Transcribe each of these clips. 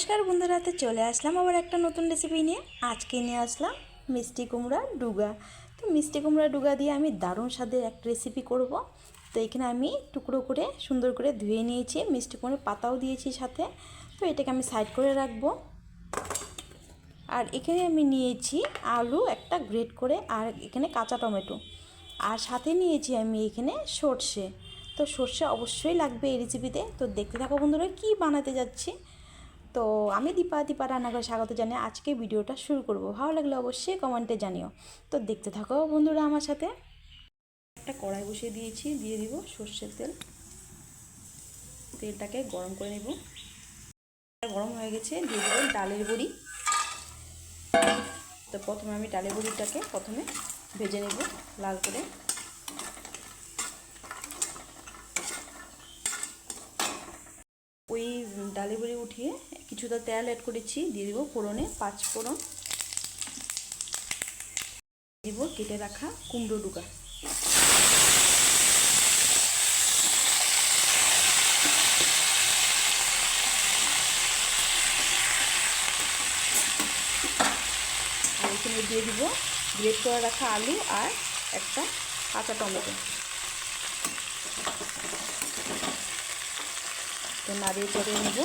নমস্কার বন্ধুরা, তো চলে আসলাম আবার একটা নতুন রেসিপি নিয়ে। আজকে নিয়ে আসলাম মিষ্টি কুমড়া ডুগা। তো মিষ্টি কুমড়া ডুগা দিয়ে আমি দারুণ স্বাদের একটা রেসিপি করব। তো এখানে আমি টুকরো করে, সুন্দর করে ধুয়ে নিয়েছি, মিষ্টি কুমড়োর পাতাও দিয়েছি সাথে। তো এটাকে আমি সাইড করে রাখব। আর এখানে আমি নিয়েছি আলু একটা গ্রেট করে, আর এখানে কাঁচা টমেটো। আর সাথে নিয়েছি আমি এখানে সর্ষে। তো সর্ষে অবশ্যই লাগবে এই রেসিপিতে তো দেখতে থাকো বন্ধুরা, কী বানাতে যাচ্ছি। তো আমি দীপা দীপা রান্নাঘরে স্বাগত জানিয়ে আজকে ভিডিওটা শুরু করব। ভালো লাগলে অবশ্যই কমেন্টে জানিও। তো দেখতে থাকো বন্ধুরা আমার সাথে। একটা কড়াই বসিয়ে দিয়েছি, দিয়ে দিব সর্ষের তেল। তেলটাকে গরম করে নেব। গরম হয়ে গেছে, দিয়ে দেবো ডালের বড়ি। তো প্রথমে আমি ডালের বড়িটাকে প্রথমে ভেজে নেব লাল করে। ওই ডালে বড়ি উঠিয়ে কিছুটা তেল অ্যাড করেছি, দিয়ে দিব ফোড়নে পাঁচ ফোড়ন। দিব কেটে রাখা কুমড়ো ডুকা আর এখানে দিয়ে দিব, গ্রেট করে রাখা আলু আর একটা কাঁচা টমেটো। তো নাড়িয়ে চড়িয়ে নেব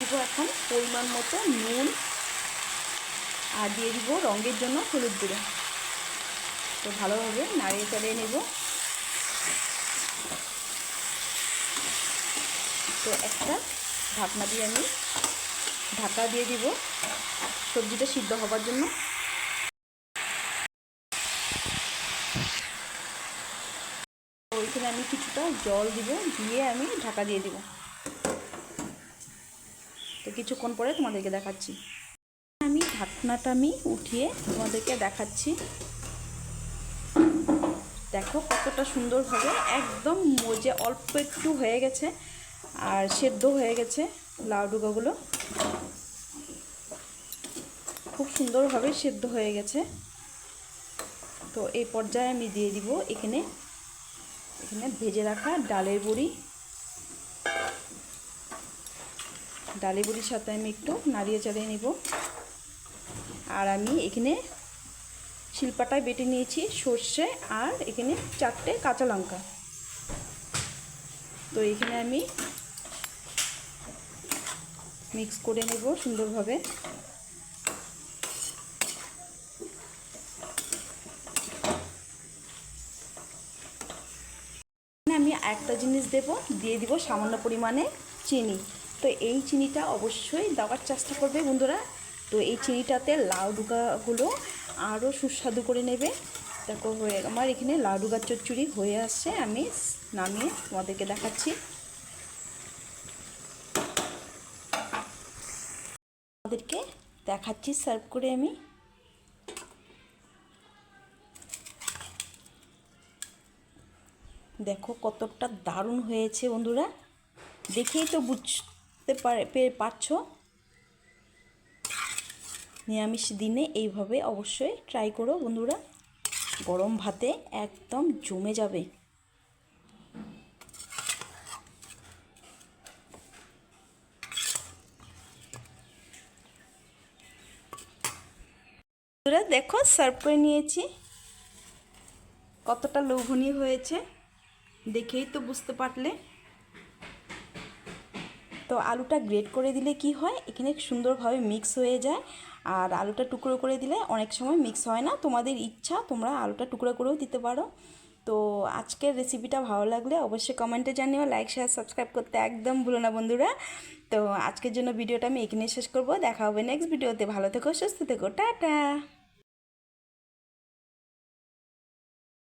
দিব এখন পরিমাণ মতো নুন আর দিয়ে দিব রঙের জন্য হলুদ গুঁড়ো। তো ভালোভাবে নাড়িয়ে চাড়িয়ে নেব। তো একটা ঢাকনা দিয়ে আমি ঢাকা দিয়ে দিব। সবজিটা সিদ্ধ হবার জন্য। ওইখানে আমি কিছুটা জল দিব, দিয়ে আমি ঢাকা দিয়ে দিব। তো কিছুক্ষণ পরে তোমাদেরকে দেখাচ্ছি। আমি ঢাকনাটা আমি উঠিয়ে তোমাদেরকে দেখাচ্ছি। দেখো কতটা সুন্দরভাবে একদম মজে অল্প একটু হয়ে গেছে আর সেদ্ধ হয়ে গেছে লাউ ডুগাগুলো খুব সুন্দরভাবে সেদ্ধ হয়ে গেছে। তো এই পর্যায়ে আমি দিয়ে দিব এখানে এখানে ভেজে রাখা ডালের বড়ি ডালের বড়ির সাথে আমি একটু নাড়িয়ে চালিয়ে নিব। আর আমি এখানে শিলপাটায় বেটে নিয়েছি সর্ষে আর এখানে চারটে কাঁচা লঙ্কা। তো এখানে আমি মিক্স করে নেব সুন্দরভাবে। আমি একটা জিনিস দেব, দিয়ে দিব সামান্য পরিমাণে চিনি। তো এই চিনিটা অবশ্যই দেওয়ার চেষ্টা করবে বন্ধুরা। তো এই চিনিটাতে লাউ ডুকাগুলো আরও সুস্বাদু করে নেবে। দেখো হয়ে আমার এখানে লাউ ডুগার চচ্চড়ি হয়ে আসছে। আমি নামিয়ে তোমাদেরকে দেখাচ্ছি। আমাদেরকে দেখাচ্ছি, সার্ভ করে আমি। দেখো কতটা দারুণ হয়েছে বন্ধুরা। দেখেই তো বুঝতে পারে পারছ? নিরামিষ দিনে এইভাবে অবশ্যই ট্রাই করো বন্ধুরা। গরম ভাতে একদম জমে যাবে। বন্ধুরা, দেখো সার্ভ করে নিয়েছি। কতটা লোভনীয় হয়েছে, দেখেই তো বুঝতে পারলে। তো আলুটা গ্রেট করে দিলে কি হয়? এখানে সুন্দরভাবে মিক্স হয়ে যায়। আর আলুটা টুকরো করে দিলে অনেক সময় মিক্স হয় না। তোমাদের ইচ্ছা, তোমরা আলুটা টুকরো করেও দিতে পারো। তো আজকের রেসিপিটা ভালো লাগলে অবশ্যই কমেন্টে জানিও। লাইক শেয়ার সাবস্ক্রাইব করতে একদম ভুলো না বন্ধুরা। তো আজকের জন্য ভিডিওটা আমি এখানে শেষ করব। দেখা হবে নেক্সট ভিডিওতে ভালো থেকো, সুস্থ থেকো। টাটা!